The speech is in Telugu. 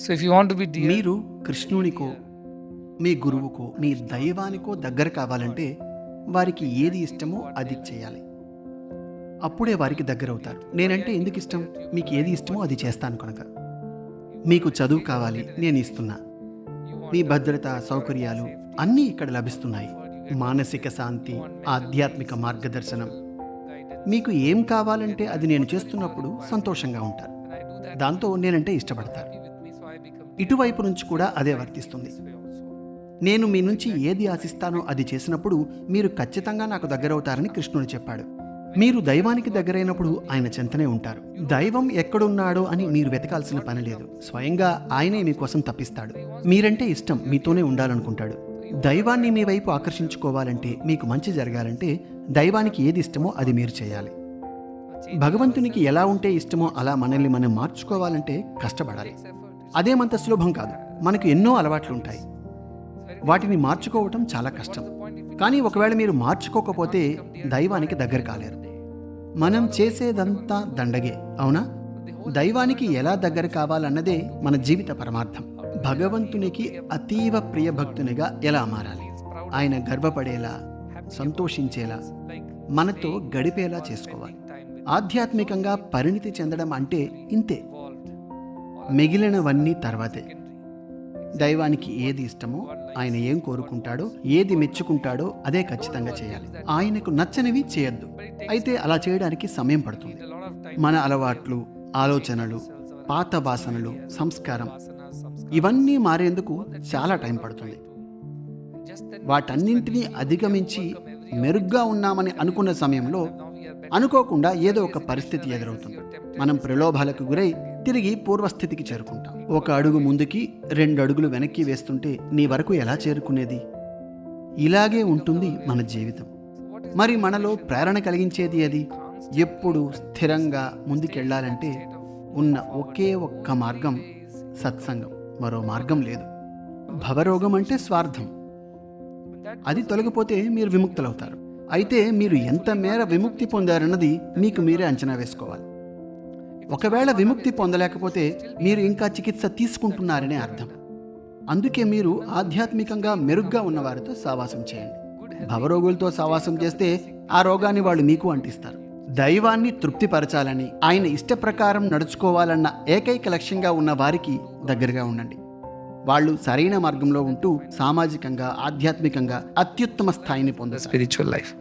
So if you want be మీరు కృష్ణునికో మీ గురువుకో మీ దైవానికో దగ్గర కావాలంటే వారికి ఏది ఇష్టమో అది చేయాలి. అప్పుడే వారికి దగ్గర అవుతారు నేనంటే ఎందుకు ఇష్టం? మీకు ఏది ఇష్టమో అది చేస్తాను కనుక. మీకు చదువు కావాలి నేను ఇస్తున్నా. మీ భద్రత సౌకర్యాలు అన్నీ ఇక్కడ లభిస్తున్నాయి. మానసిక శాంతి ఆధ్యాత్మిక మార్గదర్శనం. మీకు ఏం కావాలంటే అది నేను చేస్తున్నప్పుడు సంతోషంగా ఉంటారు. దాంతో నేనంటే ఇష్టపడతారు. ఇటువైపు నుంచి కూడా అదే వర్తిస్తుంది. నేను మీ నుంచి ఏది ఆశిస్తానో అది చేసినప్పుడు మీరు ఖచ్చితంగా నాకు దగ్గరవుతారని కృష్ణుడు చెప్పాడు. మీరు దైవానికి దగ్గరైనప్పుడు ఆయన చెంతనే ఉంటారు. దైవం ఎక్కడున్నాడో అని మీరు వెతకాల్సిన పని లేదు. స్వయంగా ఆయనే మీకోసం తప్పిస్తాడు. మీరంటే ఇష్టం మీతోనే ఉండాలనుకుంటాడు. దైవాన్ని మీ వైపు ఆకర్షించుకోవాలంటే మీకు మంచి జరగాలంటే దైవానికి ఏది ఇష్టమో అది మీరు చేయాలి. భగవంతునికి ఎలా ఉంటే ఇష్టమో అలా మనల్ని మనం మార్చుకోవాలంటే కష్టపడాలి. అదేమంత సులభం కాదు. మనకు ఎన్నో అలవాట్లు ఉంటాయి. వాటిని మార్చుకోవటం చాలా కష్టం. కానీ ఒకవేళ మీరు మార్చుకోకపోతే దైవానికి దగ్గర కాలేరు. మనం చేసేదంతా దండగే అవునా? దైవానికి ఎలా దగ్గర కావాలన్నదే మన జీవిత పరమార్థం. భగవంతునికి అతీవ ప్రియ భక్తునిగా ఎలా మారాలి? ఆయన గర్వపడేలా సంతోషించేలా మనతో గడిపేలా చేసుకోవాలి. ఆధ్యాత్మికంగా పరిణితి చెందడం అంటే ఇంతే. మిగిలినవన్నీ తర్వాతే. దైవానికి ఏది ఇష్టమో ఆయన ఏం కోరుకుంటాడో ఏది మెచ్చుకుంటాడో అదే ఖచ్చితంగా చేయాలి. ఆయనకు నచ్చనివి చేయొద్దు. అయితే అలా చేయడానికి సమయం పడుతుంది. మన అలవాట్లు ఆలోచనలు పాత వాసనలు సంస్కారం ఇవన్నీ మారేందుకు చాలా టైం పడుతుంది. వాటన్నింటినీ అధిగమించి మెరుగ్గా ఉన్నామని అనుకున్న సమయంలో అనుకోకుండా ఏదో ఒక పరిస్థితి ఎదురవుతుంది. మనం ప్రలోభాలకు గురై తిరిగి పూర్వస్థితికి చేరుకుంటాం. ఒక అడుగు ముందుకి రెండు అడుగులు వెనక్కి వేస్తుంటే నీ వరకు ఎలా చేరుకునేది? ఇలాగే ఉంటుంది మన జీవితం. మరి మనలో ప్రేరణ కలిగించేది అది ఎప్పుడు స్థిరంగా ముందుకెళ్ళాలంటే ఉన్న ఒకే ఒక్క మార్గం సత్సంగం. మరో మార్గం లేదు. భవరోగం అంటే స్వార్థం. అది తొలగిపోతే మీరు విముక్తులవుతారు. అయితే మీరు ఎంత మేర విముక్తి పొందారన్నది మీకు మీరే అంచనా వేసుకోవాలి. ఒకవేళ విముక్తి పొందలేకపోతే మీరు ఇంకా చికిత్స తీసుకుంటున్నారనే అర్థం. అందుకే మీరు ఆధ్యాత్మికంగా మెరుగ్గా ఉన్నవారితో సావాసం చేయండి. భవరోగులతో సావాసం చేస్తే ఆ రోగాన్ని వాళ్ళు మీకు అంటిస్తారు. దైవాన్ని తృప్తిపరచాలని ఆయన ఇష్ట ప్రకారం నడుచుకోవాలన్న ఏకైక లక్ష్యంగా ఉన్న వారికి దగ్గరగా ఉండండి. వాళ్ళు సరైన మార్గంలో ఉంటూ సామాజికంగా ఆధ్యాత్మికంగా అత్యుత్తమ స్థాయిని పొందారు స్పిరిచువల్ లైఫ్